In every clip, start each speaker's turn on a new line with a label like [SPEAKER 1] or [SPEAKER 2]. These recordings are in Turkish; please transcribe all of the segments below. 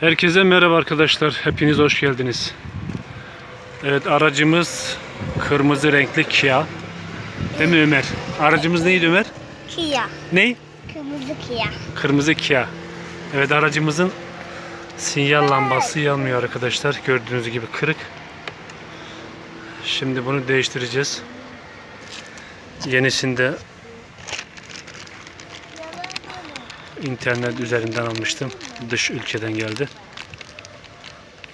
[SPEAKER 1] Herkese merhaba arkadaşlar. Hepiniz hoş geldiniz. Evet aracımız kırmızı renkli Kia. Değil mi Ömer? Aracımız neydi Ömer?
[SPEAKER 2] Kia.
[SPEAKER 1] Ney?
[SPEAKER 2] Kırmızı Kia.
[SPEAKER 1] Kırmızı Kia. Evet aracımızın sinyal lambası yanmıyor arkadaşlar. Gördüğünüz gibi kırık. Şimdi bunu değiştireceğiz. Yenisinde internet üzerinden almıştım. Dış ülkeden geldi.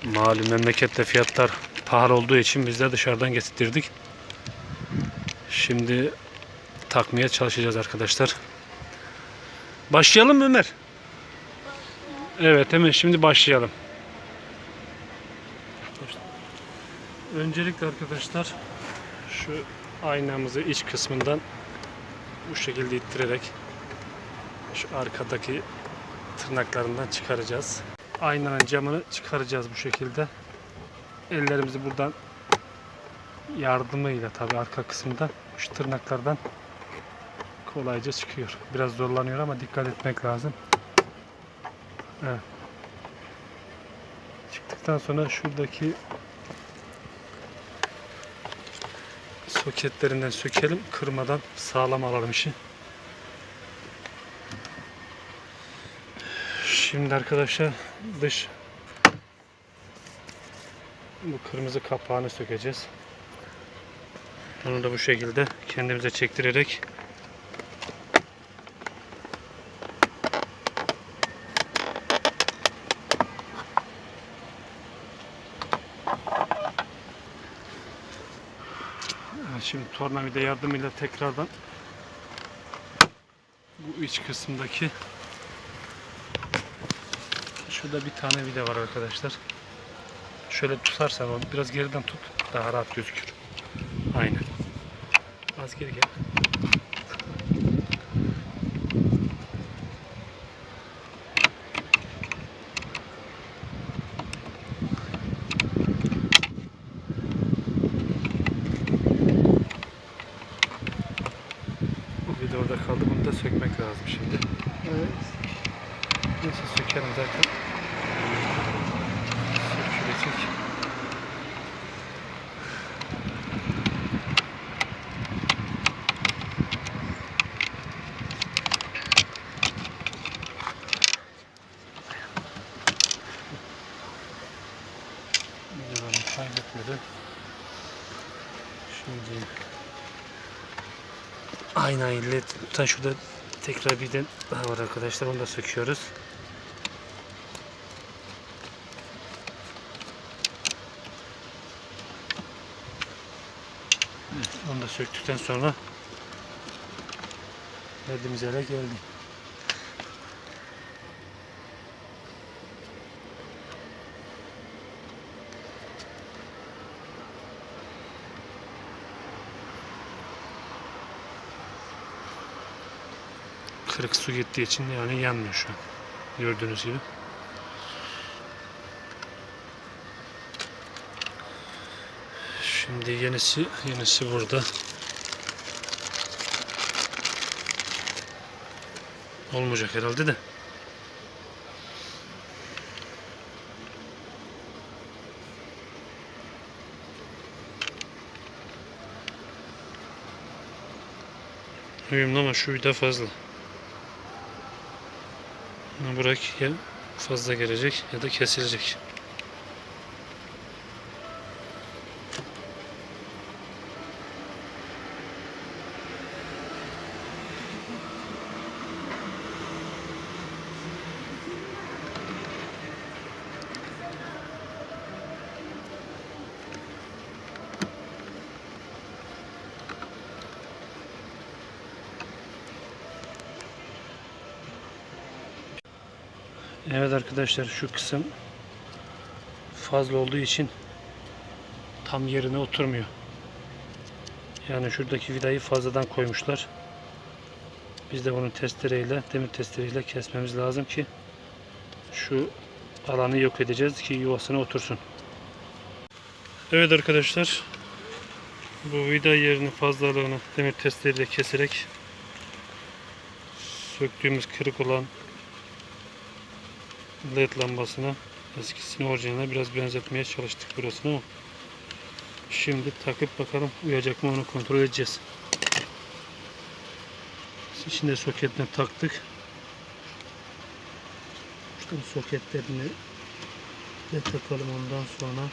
[SPEAKER 1] Malum memlekette fiyatlar pahalı olduğu için biz de dışarıdan getirttirdik. Şimdi takmaya çalışacağız arkadaşlar. Başlayalım mı Ömer? Evet hemen şimdi başlayalım. Öncelikle arkadaşlar şu aynamızı iç kısmından bu şekilde ittirerek şu arkadaki tırnaklarından çıkaracağız. Aynanın camını çıkaracağız bu şekilde. Ellerimizi buradan yardımıyla tabi arka kısımdan şu tırnaklardan kolayca çıkıyor. Biraz zorlanıyor ama dikkat etmek lazım. Evet. Çıktıktan sonra şuradaki soketlerinden sökelim. Kırmadan sağlam alalım işi. Şimdi arkadaşlar dış bu kırmızı kapağını sökeceğiz. Onu da bu şekilde kendimize çektirerek Şimdi tornavida yardımıyla tekrardan bu iç kısımdaki şurada bir tane vida var arkadaşlar. Şöyle tutarsan onu biraz geriden tut daha rahat gözükür. Aynen. Az geri gel. Bu vida orada kaldı. Bunu da sökmek lazım şimdi. Neyse sökerim zaten. Sökülecek. Videolarını kaybetmeden şimdi aynayı led şurada tekrar bir de daha var arkadaşlar onu da söküyoruz. Evet, onu da söktükten sonra ledimiz ele geldi. Kırık su gittiği için yani yanmıyor şu an. Gördüğünüz gibi. Şimdi yenisi yenisi burada. Olmayacak herhalde de. Uyumlu ama şu vida fazla. Bunu bırak ya fazla gelecek ya da kesilecek. Evet arkadaşlar şu kısım fazla olduğu için tam yerine oturmuyor. Yani şuradaki vidayı fazladan koymuşlar. Biz de bunu testereyle, demir testereyle kesmemiz lazım ki şu alanı yok edeceğiz ki yuvasına otursun. Evet arkadaşlar bu vida yerinin fazlalığını demir testereyle keserek söktüğümüz kırık olan led lambasına Eskisini orijinaline biraz benzetmeye çalıştık burasını ama şimdi takıp bakalım uyacak mı onu kontrol edeceğiz. Şimdi soketine taktık. İşte bu soketlerini de takalım ondan sonra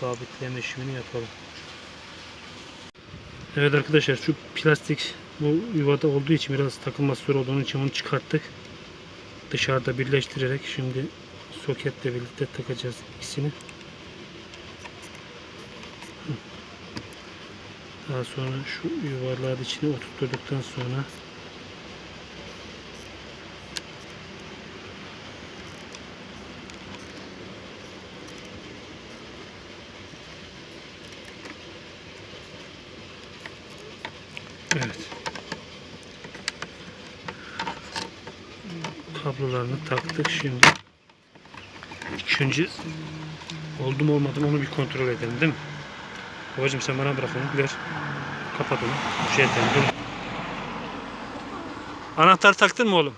[SPEAKER 1] sabitleme işlemini yapalım. Evet arkadaşlar şu plastik bu yuvada olduğu için biraz takılması zor olduğu için onu çıkarttık. Dışarıda birleştirerek şimdi soketle birlikte takacağız ikisini. Daha sonra şu yuvarlağı içine oturtturduktan sonra Evet. Kablolarını taktık şimdi. Üçüncü oldu mu olmadı mı onu bir kontrol edelim değil mi? Babacım sen bana bırak onu ver. Kapat onu. Şey edelim dur. Anahtarı taktın mı oğlum?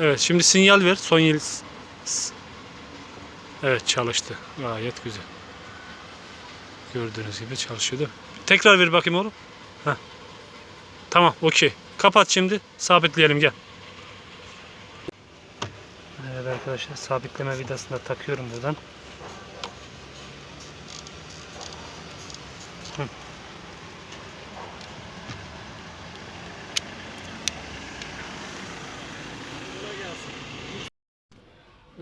[SPEAKER 1] Evet şimdi sinyal ver. Son yıl. Evet çalıştı. Gayet güzel. Gördüğünüz gibi çalışıyordu. Tekrar ver bakayım oğlum. Heh. Tamam okey. Kapat şimdi. Sabitleyelim gel. Evet arkadaşlar sabitleme vidasını da takıyorum buradan.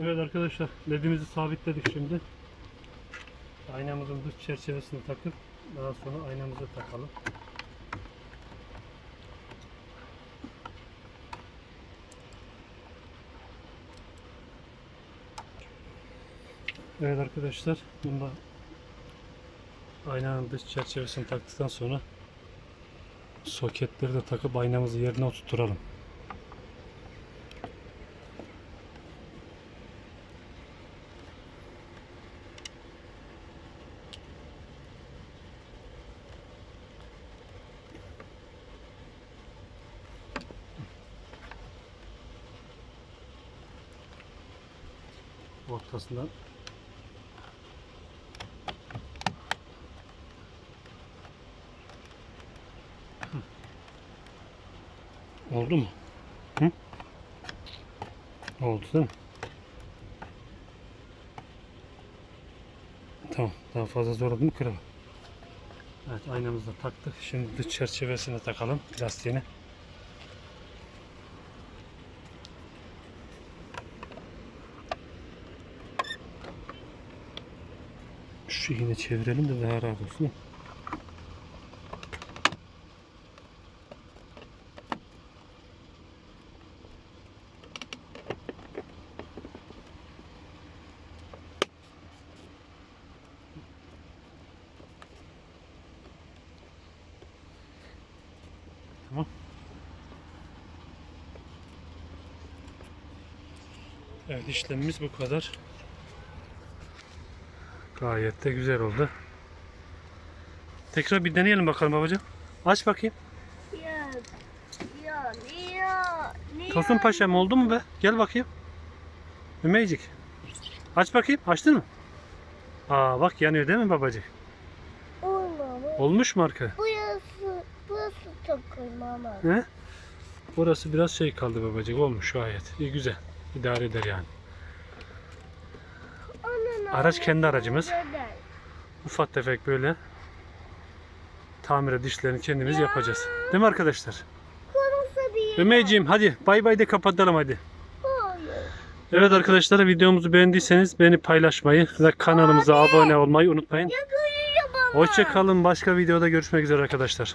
[SPEAKER 1] Evet arkadaşlar ledimizi sabitledik şimdi. Aynamızın dış çerçevesini takıp daha sonra aynamızı takalım. Evet arkadaşlar bunda aynanın dış çerçevesini taktıktan sonra soketleri de takıp aynamızı yerine oturtturalım. Ortasından Oldu mu? Hı? Oldu değil mi? Tamam. Daha fazla zorladı mı kıralım. Evet aynamızı da taktık. Şimdi dış çerçevesini takalım. Plastiğini. Şu yine çevirelim de daha rahat olsun. Tamam. Evet işlemimiz bu kadar. Gayet de güzel oldu. Tekrar bir deneyelim bakalım babacığım. Aç bakayım.
[SPEAKER 2] Ya, ya, ya, ya.
[SPEAKER 1] Tosun Paşa'm oldu mu be? Gel bakayım. Ümeycik. Aç bakayım. Açtın mı? Aa bak yanıyor değil mi babacık?
[SPEAKER 2] Olmamış.
[SPEAKER 1] Olmuş mu arka?
[SPEAKER 2] Burası, burası takım ama.
[SPEAKER 1] He? Burası biraz şey kaldı babacık. Olmuş gayet. İyi güzel. İdare eder yani. Araç kendi aracımız. Ufak tefek böyle tamir dişlerini kendimiz yapacağız. Değil mi arkadaşlar? Ömeyciğim hadi bay bay de kapatalım hadi. Evet arkadaşlar videomuzu beğendiyseniz beni paylaşmayı ve kanalımıza abone olmayı unutmayın. Hoşçakalın. Başka videoda görüşmek üzere arkadaşlar.